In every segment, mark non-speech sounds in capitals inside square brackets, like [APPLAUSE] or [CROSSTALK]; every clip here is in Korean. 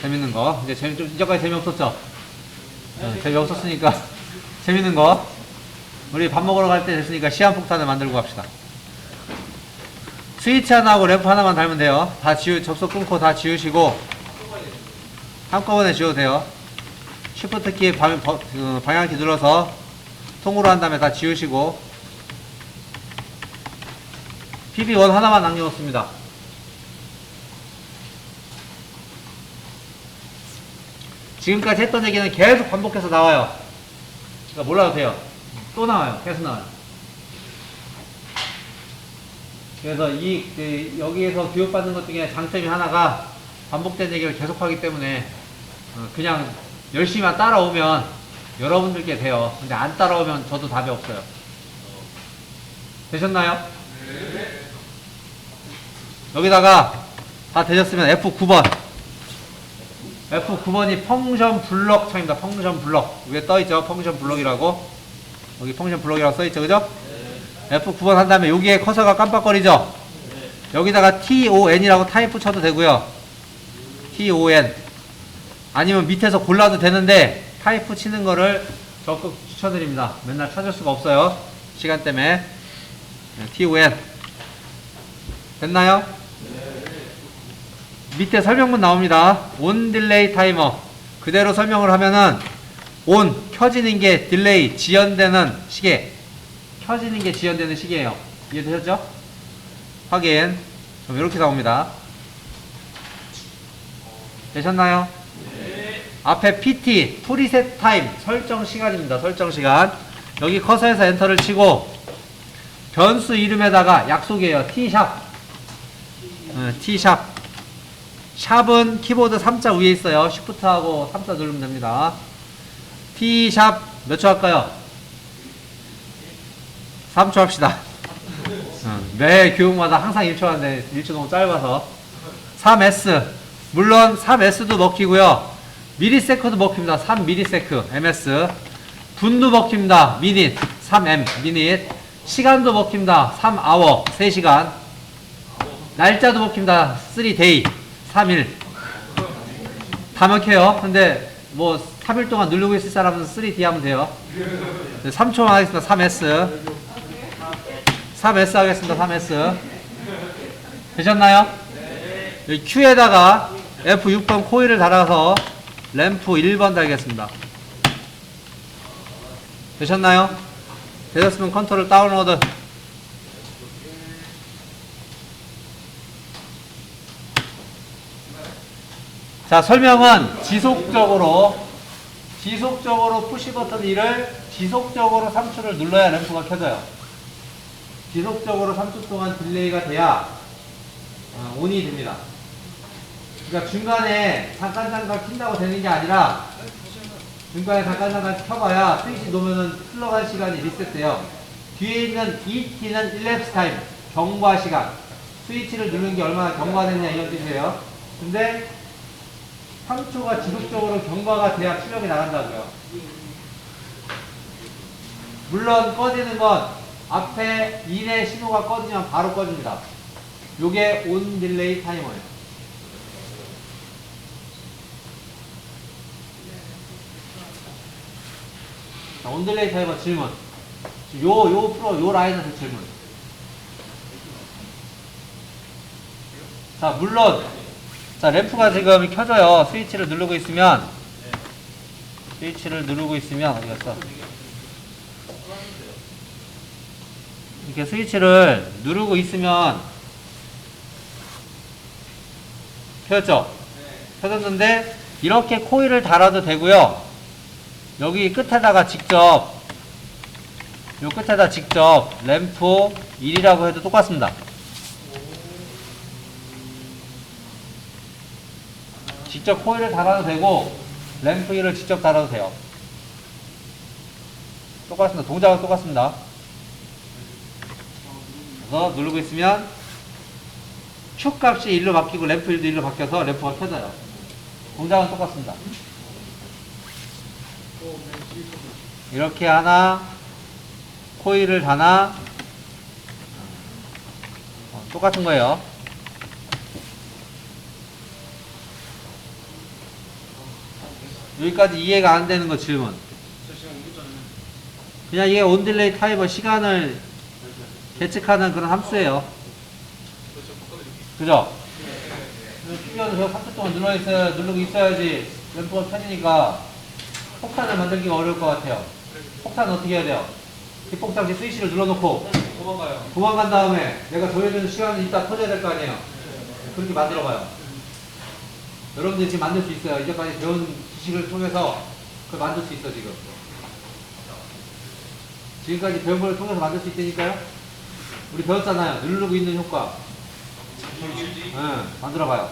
재밌는 거. 이제 재미, 좀, 이전까지 재미없었죠? 어, 재미없었으니까. [LAUGHS] 재밌는 거. 우리 밥 먹으러 갈 때 됐으니까 시한폭탄을 만들고 갑시다. 스위치 하나하고 램프 하나만 달면 돼요. 다 지우, 접속 끊고 다 지우시고, 한꺼번에 지워도 돼요. 쉬프트 키 방, 방향키 눌러서 통으로 한 다음에 다 지우시고, PB1 하나만 남겨놓습니다. 지금까지 했던 얘기는 계속 반복해서 나와요. 그러니까 몰라도 돼요. 또 나와요. 계속 나와요. 그래서 이, 그, 여기에서 교육받는 것 중에 장점이 하나가 반복된 얘기를 계속하기 때문에 어, 그냥 열심히만 따라오면 여러분들께 돼요. 근데 안 따라오면 저도 답이 없어요. 되셨나요? 여기다가 다 되셨으면 F9번. F9번이 펑션 블럭 창입니다. 펑션 블럭. 위에 떠있죠? 펑션 블럭이라고. 여기 펑션 블럭이라고 써있죠? 그죠? F9번 한 다음에 여기에 커서가 깜빡거리죠? 여기다가 TON이라고 타입 쳐도 되고요. TON. 아니면 밑에서 골라도 되는데 타이프 치는 거를 적극 추천드립니다. 맨날 찾을 수가 없어요. 시간 때문에. 네, TON. 됐나요? 밑에 설명문 나옵니다. 온 딜레이 타이머. 그대로 설명을 하면은 온 켜지는 게 딜레이 지연되는 시계. 켜지는 게 지연되는 시계예요. 이해되셨죠? 확인. 그럼 이렇게 나옵니다. 되셨나요? 앞에 PT, 프리셋 타임, 설정 시간입니다. 설정 시간. 여기 커서에서 엔터를 치고 변수 이름에다가 약속이에요. T샵. 어, T샵. 샵은 키보드 3자 위에 있어요. Shift하고 3자 누르면 됩니다. T샵 몇 초 할까요? 3초 합시다. 어, 매 교육마다 항상 1초 하는데 1초 너무 짧아서 3S 물론 3S도 먹히고요. 미리세크도 먹힙니다. 3미리세크 MS 분도 먹힙니다. 미닛 3M 미닛 시간도 먹힙니다. 3아워 3시간 날짜도 먹힙니다. 3day 3일 다 먹혀요. 근데 뭐 3일 동안 누르고 있을 사람은 3D 하면 돼요. 3초만 하겠습니다. 3S 3S 하겠습니다. 3S 되셨나요? 여기 Q에다가 F6번 코일을 달아서 램프 1번 달겠습니다. 되셨나요? 되셨으면 컨트롤 다운로드 자 설명은 지속적으로 지속적으로 푸시 버튼 1을 지속적으로 3초를 눌러야 램프가 켜져요. 지속적으로 3초 동안 딜레이가 돼야 어, 온이 됩니다. 그러니까 중간에 잠깐 잠깐 킨다고 되는 게 아니라 중간에 잠깐 잠깐 켜봐야 스위치 놓으면은 흘러간 시간이 리셋돼요. 뒤에 있는 ET는 일랩스 타임 경과 시간 스위치를 누른 게 얼마나 경과됐냐 이런 뜻이에요. 근데 3초가 지속적으로 경과가 돼야 출력이 나간다고요. 물론 꺼지는 건 앞에 1의 신호가 꺼지면 바로 꺼집니다. 요게 온 딜레이 타이머예요. 자, 온 딜레이 타이머 질문. 요, 요 프로, 요 라인에서 질문. 자, 물론, 자, 램프가 지금 켜져요. 스위치를 누르고 있으면, 스위치를 누르고 있으면, 어디 갔어? 이렇게 스위치를 누르고 있으면, 켜졌죠? 켜졌는데, 이렇게 코일을 달아도 되고요. 여기 끝에다가 직접, 요 끝에다 직접 램프 1이라고 해도 똑같습니다. 직접 코일을 달아도 되고 램프 1을 직접 달아도 돼요. 똑같습니다. 동작은 똑같습니다. 그래서 누르고 있으면 축 값이 1로 바뀌고 램프 1도 1로 바뀌어서 램프가 켜져요. 동작은 똑같습니다. 이렇게 하나 코일을 다나 어, 똑같은 거예요. 여기까지 이해가 안 되는 거 질문. 그냥 이게 온딜레이 타이머 시간을 계측하는 그런 함수예요. 그죠? 피규어도 저 3초 동안 눌러 있어야, 누르고 있어야지 램프가 켜지니까 폭탄을 만들기가 어려울 것 같아요. 폭탄 어떻게 해야 돼요? 뒷폭탄기 스위치를 눌러놓고 도망가요. 도망간 다음에 내가 조여주는 시간이 있다 터져야 될 거 아니에요. 그렇게 만들어봐요. 여러분들이 지금 만들 수 있어요. 이제까지 배운 지식을 통해서 그걸 만들 수 있어 지금. 지금까지 배운 걸 통해서 만들 수 있다니까요. 우리 배웠잖아요. 누르고 있는 효과. 응, 만들어봐요.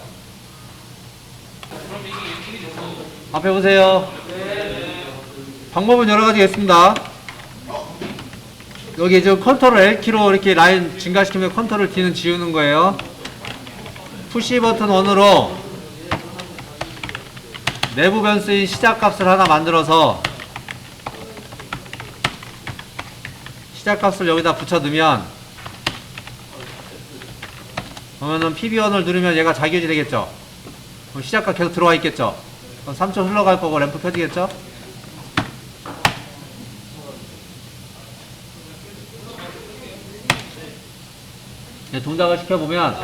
앞에 보세요. 방법은 여러 가지가 있습니다. 여기 지금 컨트롤 L키로 이렇게 라인 증가시키면 컨트롤 D는 지우는 거예요. 푸시 버튼 원으로 내부 변수인 시작 값을 하나 만들어서 시작 값을 여기다 붙여 넣으면 그러면은 PB1을 누르면 얘가 자기유지 되겠죠. 그럼 시작값 계속 들어와 있겠죠. 그럼 3초 흘러갈 거고 램프 켜지겠죠? 네, 동작을 시켜보면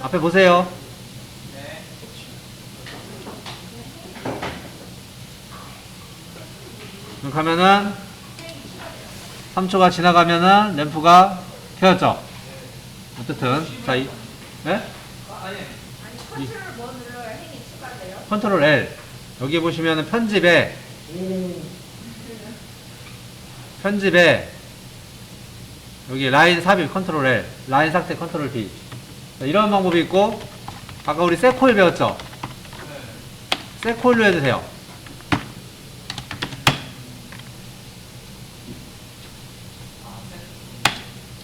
앞에 보세요. 이렇게 하면은 3초가 지나가면은 램프가 켜졌죠. 어쨌든 자 이, 네? 컨트롤 L 여기 보시면은 편집에 편집에 여기 라인 삽입 컨트롤 L 라인 삭제 컨트롤 D 자, 이런 방법이 있고 아까 우리 세코일 배웠죠? 세코일로 해도 돼요.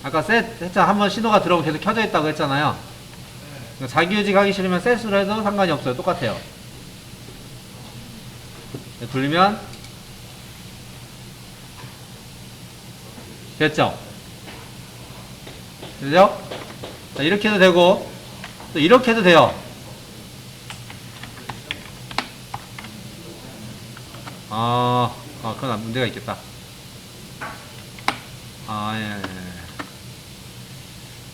아까 셋 했잖아 한번 신호가 들어오면 계속 켜져 있다고 했잖아요. 그러니까 자기 유지 하기 싫으면 셋으로 해도 상관이 없어요. 똑같아요. 네, 돌리면. 됐죠? 되죠? 자, 이렇게 해도 되고 또 이렇게 해도 돼요 아, 아 그건 문제가 있겠다 아, 예, 예. 예.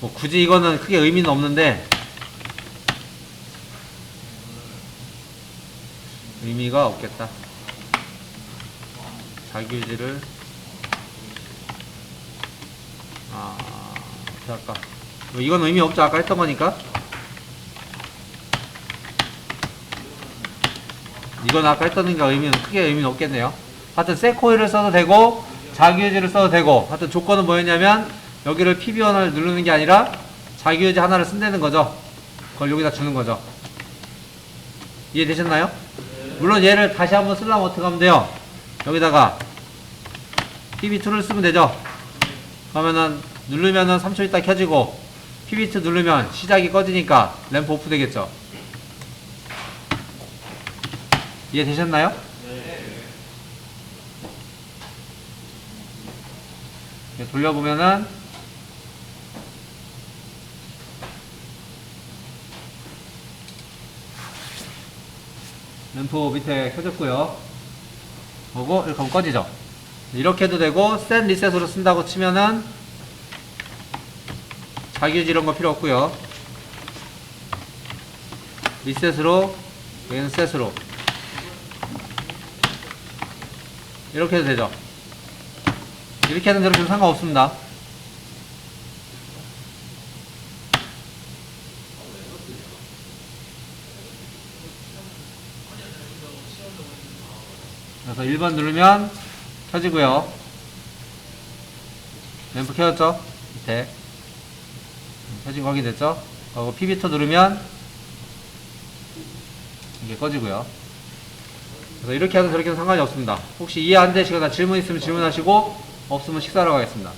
뭐 굳이 이거는 크게 의미는 없는데 의미가 없겠다. 자기유지를 아 어떻게 할까? 뭐 이건 의미 없죠. 아까 했던 거니까. 이건 아까 했던 거니까 의미는 크게 의미는 없겠네요. 하여튼 세코일을 써도 되고 자기유지를 써도 되고 하여튼 조건은 뭐였냐면 여기를 PB1을 누르는 게 아니라 자기유지 하나를 쓴다는 거죠. 그걸 여기다 주는 거죠. 이해되셨나요? 물론 얘를 다시 한번 쓰려면 어떻게 하면 돼요? 여기다가 PB2를 쓰면 되죠? 그러면은 누르면은 3초 있다 켜지고 PB2 누르면 시작이 꺼지니까 램프 오프 되겠죠? 이해되셨나요? 이렇게 돌려보면은 램프 밑에 켜졌고요. 보고 이렇게 하면 꺼지죠. 이렇게 해도 되고 센 리셋으로 쓴다고 치면은 자기유지 이런 거 필요 없고요. 리셋으로 여기는 셋으로 이렇게 해도 되죠. 이렇게 하든 저렇게 해도 상관없습니다. 그래서 1번 누르면 켜지고요. 램프 켜졌죠? 밑에. 거 확인됐죠? 그리고 PB2 누르면 이게 꺼지고요. 그래서 이렇게 하든 저렇게 하든 상관이 없습니다. 혹시 이해 안 되시거나 질문 있으면 질문하시고 없으면 식사하러 가겠습니다.